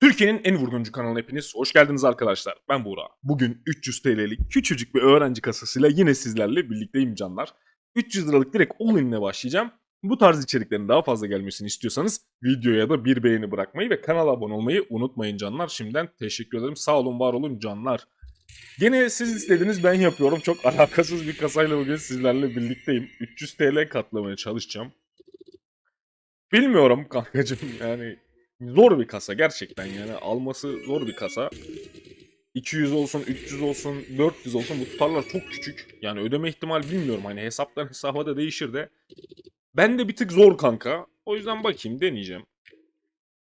Türkiye'nin en vurguncu kanalına hepiniz hoş geldiniz arkadaşlar. Ben Buğra. Bugün 300 TL'lik küçücük bir öğrenci kasasıyla yine sizlerle birlikteyim canlar. 300 liralık direkt all başlayacağım. Bu tarz içeriklerin daha fazla gelmesini istiyorsanız videoya da bir beğeni bırakmayı ve kanala abone olmayı unutmayın canlar. Şimdiden teşekkür ederim. Sağ olun var olun canlar. Gene siz istediniz ben yapıyorum. Çok alakasız bir kasayla bugün sizlerle birlikteyim. 300 TL katlamaya çalışacağım. Bilmiyorum kankacım yani zor bir kasa gerçekten yani alması zor bir kasa. 200 olsun, 300 olsun, 400 olsun bu tutarlar çok küçük. Yani ödeme ihtimali bilmiyorum hani hesaptan hesaba da değişir de. Ben de bir tık zor kanka. O yüzden bakayım deneyeceğim.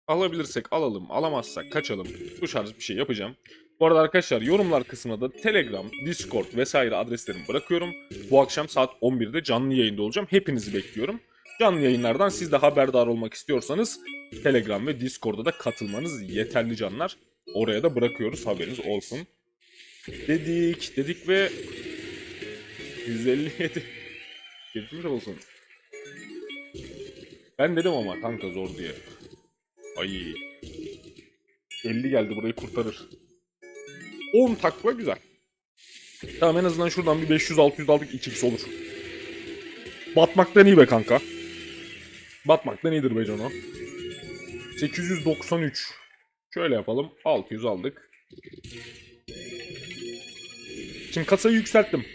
Alabilirsek alalım, alamazsak kaçalım. Bu tarz bir şey yapacağım. Bu arada arkadaşlar yorumlar kısmına da Telegram, Discord vesaire adreslerimi bırakıyorum. Bu akşam saat 11'de canlı yayında olacağım. Hepinizi bekliyorum. Canlı yayınlardan siz de haberdar olmak istiyorsanız Telegram ve Discord'a da katılmanız yeterli canlar. Oraya da bırakıyoruz haberiniz olsun. Dedik, dedik ve 157 geçmiş olsun. Ben dedim ama kanka zor diye. Ay. 50 geldi burayı kurtarır. 10 takla güzel. Tamam en azından şuradan bir 500-600 aldık 2x olur. Batmaktan iyi be kanka. Batmaktan iyidir be Cano. 893. Şöyle yapalım. 600 aldık. Şimdi kasayı yükselttim.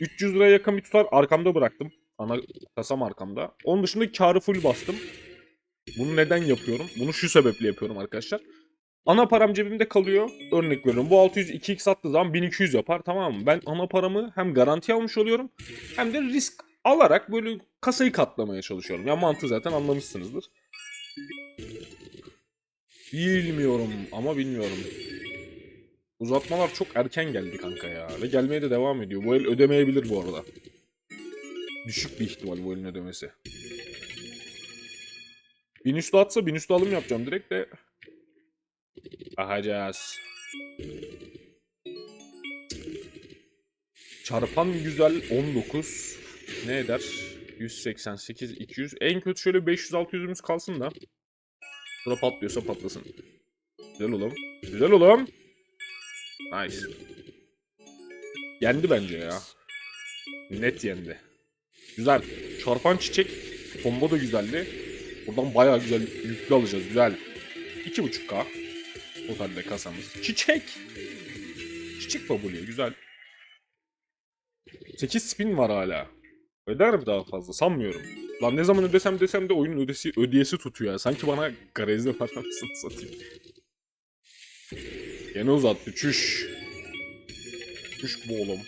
300 liraya yakın bir tutar arkamda bıraktım. Ana kasam arkamda. Onun dışında karı full bastım. Bunu neden yapıyorum? Bunu şu sebeple yapıyorum arkadaşlar. Ana param cebimde kalıyor. Örnek veriyorum. Bu 600 2x attığı zaman 1200 yapar tamam mı? Ben ana paramı hem garanti almış oluyorum hem de risk alarak böyle kasayı katlamaya çalışıyorum. Ya mantığı zaten anlamışsınızdır. Bilmiyorum ama bilmiyorum. Uzatmalar çok erken geldi kanka ya. Ve gelmeye de devam ediyor. Bu el ödemeyebilir bu arada. Düşük bir ihtimal bu elin ödemesi. Bin üstü atsa bin üstü alım yapacağım direkt de. Bakacağız. Çarpan güzel 19. Ne eder? 188, 200. En kötü şöyle 500-600'ümüz kalsın da. Sonra patlıyorsa patlasın. Güzel oğlum. Güzel oğlum. Nice. Yendi bence ya. Net yendi. Güzel. Çarpan çiçek. Combo da güzeldi. Buradan bayağı güzel yüklü alacağız. Güzel. 2.5k. Totalde kasamız. Çiçek. Çiçek babuluyor. Güzel. 8 spin var hala. Öder mi daha fazla? Sanmıyorum. Lan ne zaman ödesem desem de oyunun ödesi, ödeyesi tutuyor ya. Sanki bana garezde var anasını satayım. Gene uzattı. Çüş. Çüş bu oğlum.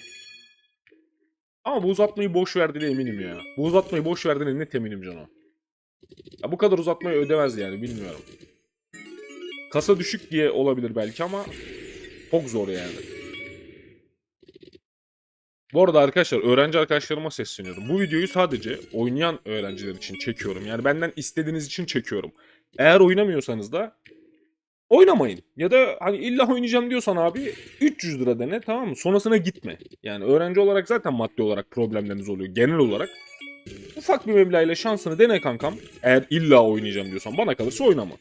Ama bu uzatmayı boş verdiğine eminim ya. Bu uzatmayı boş verdiğine net eminim Cano. Ya bu kadar uzatmayı ödemez yani bilmiyorum. Kasa düşük diye olabilir belki ama çok zor yani. Bu arada arkadaşlar öğrenci arkadaşlarıma sesleniyorum. Bu videoyu sadece oynayan öğrenciler için çekiyorum. Yani benden istediğiniz için çekiyorum. Eğer oynamıyorsanız da oynamayın. Ya da hani illa oynayacağım diyorsan abi 300 lira dene tamam mı? Sonrasına gitme. Yani öğrenci olarak zaten maddi olarak problemleriniz oluyor genel olarak. Ufak bir meblağıyla şansını dene kankam. Eğer illa oynayacağım diyorsan bana kalırsa oynama.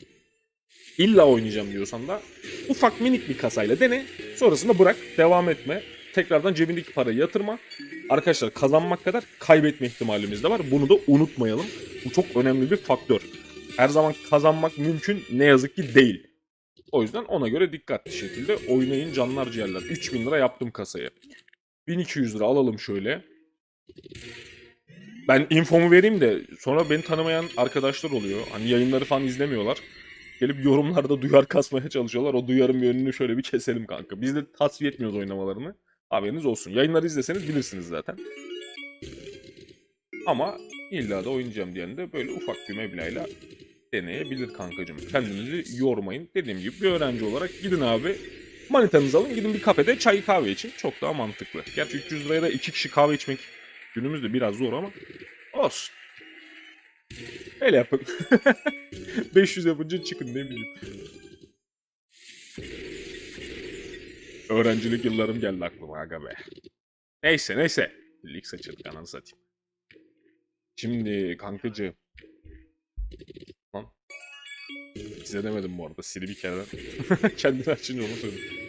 İlla oynayacağım diyorsan da ufak minik bir kasayla dene. Sonrasında bırak devam etme. Tekrardan cebindeki parayı yatırma. Arkadaşlar kazanmak kadar kaybetme ihtimalimiz de var. Bunu da unutmayalım. Bu çok önemli bir faktör. Her zaman kazanmak mümkün ne yazık ki değil. O yüzden ona göre dikkatli şekilde oynayın canlar ciğerler. 3000 lira yaptım kasayı. 1200 lira alalım şöyle. Ben infomu vereyim de sonra beni tanımayan arkadaşlar oluyor. Hani yayınları falan izlemiyorlar. Gelip yorumlarda duyar kasmaya çalışıyorlar. O duyarın bir önünü şöyle bir keselim kanka. Biz de tasfiye etmiyoruz oynamalarını. Haberiniz olsun. Yayınları izleseniz bilirsiniz zaten. Ama illa da oynayacağım diyen de böyle ufak bir meblağıyla deneyebilir kankacığım. Kendinizi yormayın. Dediğim gibi bir öğrenci olarak gidin abi. Manitanızı alın gidin bir kafede çay kahve için. Çok daha mantıklı. Gerçi 300 liraya da iki kişi kahve içmek günümüzde biraz zor ama olsun. Öyle yapın. 500 yapınca çıkın ne bileyim. Öğrencilik yıllarım geldi aklıma aga be. Neyse neyse. Lig saçırdık ananı satayım. Şimdi kankacı. Lan. Size demedim bu arada. Siri bir kereden. Kendini açınca onu söyledim.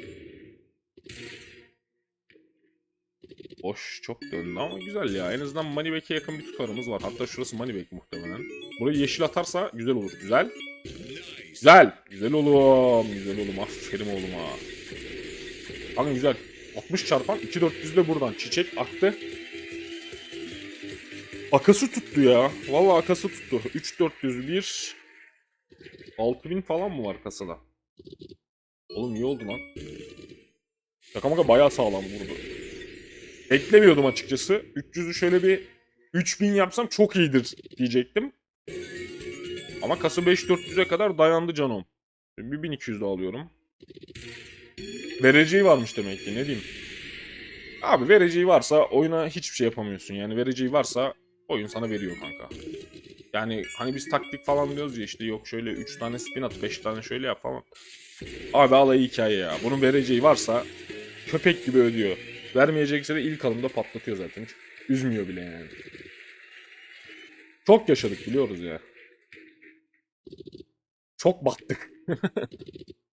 Boş çok döndü ama güzel ya. En azından Moneyback'e yakın bir tutarımız var. Hatta şurası Moneyback muhtemelen. Burayı yeşil atarsa güzel olur. Güzel. Güzel. Güzel oğlum. Güzel oğlum. Aferin oğluma. Kanka güzel. 60 çarpan 2400 de buradan. Çiçek aktı. Akası tuttu ya. Vallahi akası tuttu. 3401 6000 falan mı var kasada? Oğlum iyi oldu lan. Şaka maka bayağı sağlam vurdu. Beklemiyordum açıkçası. 300'ü şöyle bir 3000 yapsam çok iyidir diyecektim. Ama kasa 5400'e kadar dayandı bir 1200 de alıyorum. Vereceği varmış demek ki ne diyeyim. Abi vereceği varsa oyuna hiçbir şey yapamıyorsun. Yani vereceği varsa oyun sana veriyor kanka. Yani hani biz taktik falan diyoruz ya işte yok şöyle 3 tane spin at 5 tane şöyle yap falan. Abi alayı hikaye ya. Bunun vereceği varsa köpek gibi ödüyor. Vermeyecekse de ilk alımda patlatıyor zaten. Üzmüyor bile yani. Çok yaşadık biliyoruz ya. Çok battık.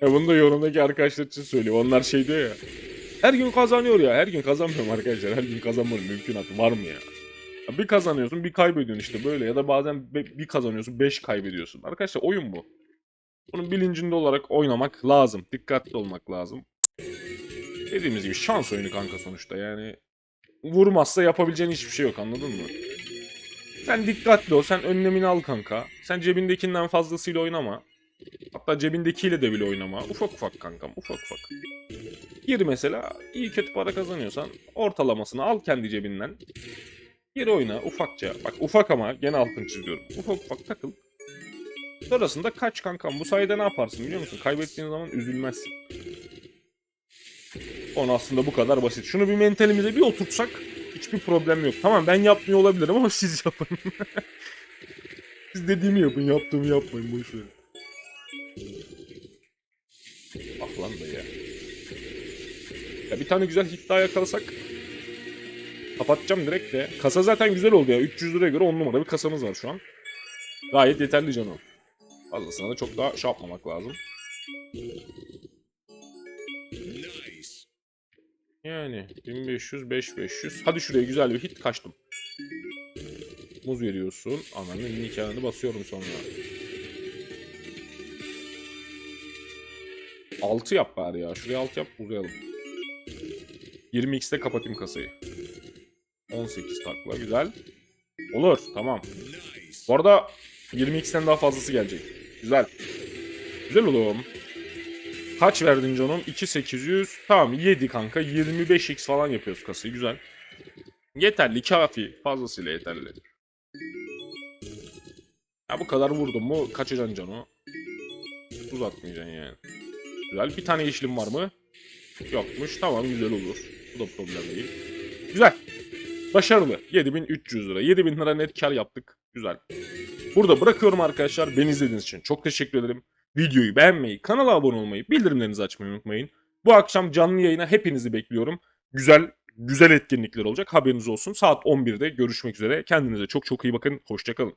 ya bunu da yorumdaki arkadaşlar için söylüyor. Onlar şey diyor ya. Her gün kazanıyor ya. Her gün kazanmıyorum arkadaşlar. Her gün kazanmanın mümkünatı var mı ya? Ya Bir kazanıyorsun bir kaybediyorsun işte böyle ya da bazen bir kazanıyorsun beş kaybediyorsun. Arkadaşlar oyun bu. Bunun bilincinde olarak oynamak lazım. Dikkatli olmak lazım. Dediğimiz gibi şans oyunu kanka sonuçta yani. Vurmazsa yapabileceğin hiçbir şey yok anladın mı? Sen dikkatli ol, sen önlemini al kanka. Sen cebindekinden fazlasıyla oynama. Hatta cebindekiyle de bile oynama. Ufak ufak kankam, ufak ufak. Gir mesela, iyi kötü para kazanıyorsan ortalamasını al kendi cebinden. Gir oyna ufakça. Bak ufak ama gene altını çiziyorum. Ufak ufak takıl. Sonrasında kaç kankam. Bu sayede ne yaparsın biliyor musun? Kaybettiğin zaman üzülmezsin. Onu aslında bu kadar basit. Şunu bir mentalimize bir oturtsak hiçbir problem yok. Tamam ben yapmıyor olabilirim ama siz yapın. siz dediğimi yapın, yaptığımı yapmayın boş Ya bir tane güzel hit daha yakalasak kapatacağım direkt de. Kasa zaten güzel oldu ya. 300 liraya göre 10 numara bir kasamız var şu an. Gayet yeterli canım. Fazlasına da çok daha şey yapmamak lazım. Yani 1500 5500. Hadi şuraya güzel bir hit kaçtım. Muz veriyorsun. Ananın nikahını basıyorum sonra. 6 yap bari ya. Şuraya 6 yap uzayalım. 20x'te kapatayım kasayı. 18 takla güzel. Olur tamam. Bu arada 20x'ten daha fazlası gelecek. Güzel. Güzel oğlum. Kaç verdin canım? 2800. Tamam 7 kanka. 25x falan yapıyoruz kasayı. Güzel. Yeterli, kafi. Fazlasıyla yeterli. Ya bu kadar vurdum mu kaçacaksın canım. Uzatmayacaksın yani. Güzel. Bir tane yeşilim var mı? Yokmuş. Tamam güzel olur. Bu problem değil. Güzel. Başarılı. 7300 lira. 7000 lira net kar yaptık. Güzel. Burada bırakıyorum arkadaşlar. Beni izlediğiniz için çok teşekkür ederim. Videoyu beğenmeyi, kanala abone olmayı, bildirimlerinizi açmayı unutmayın. Bu akşam canlı yayına hepinizi bekliyorum. Güzel, güzel etkinlikler olacak. Haberiniz olsun. Saat 11'de görüşmek üzere. Kendinize çok çok iyi bakın. Hoşçakalın.